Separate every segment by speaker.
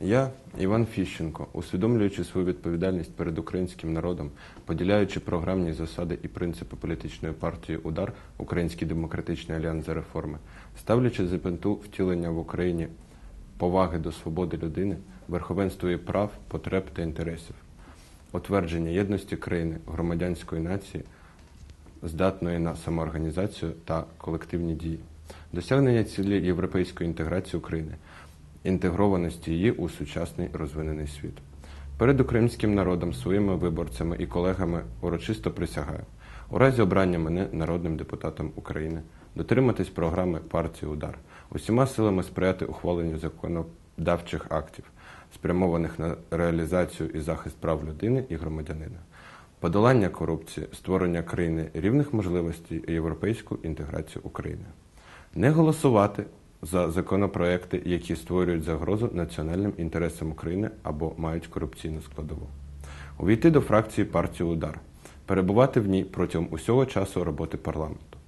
Speaker 1: Я, Іван Фіщенко, усвідомлюючи свою відповідальність перед українським народом, поділяючи програмні засади і принципи політичної партії Удар Український демократичний альянс за реформи, ставлячи за пенту втілення в Україні поваги до свободи людини, верховенства її прав, потреб та інтересів, утвердження єдності країни, громадянської нації, здатної на самоорганізацію та колективні дії, досягнення цілі європейської інтеграції України, інтегрованості її у сучасний розвинений світ. Перед українським народом, своїми виборцями і колегами урочисто присягаю. У разі обрання мене народним депутатом України дотриматись програми партії Удар, усіма силами сприяти ухваленню законодавчих актів, спрямованих на реалізацію і захист прав людини і громадянина, подолання корупції, створення країни рівних можливостей і європейську інтеграцію України, не голосувати за законопроекти, які створюють загрозу національним інтересам України або мають корупційну складову, увійти до фракції партії Удар, перебувати в ній протягом усього часу роботи парламенту.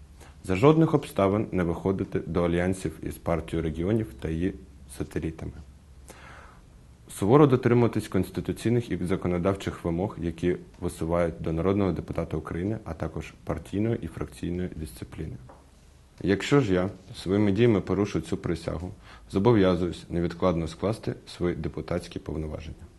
Speaker 1: За жодних обставин не виходити до альянсів із партією регіонів та її сателітами. Суворо дотримуватись конституційних і законодавчих вимог, які висувають до народного депутата України, а також партійної і фракційної дисципліни. Якщо ж я своїми діями порушу цю присягу, зобов'язуюсь невідкладно скласти свої депутатські повноваження.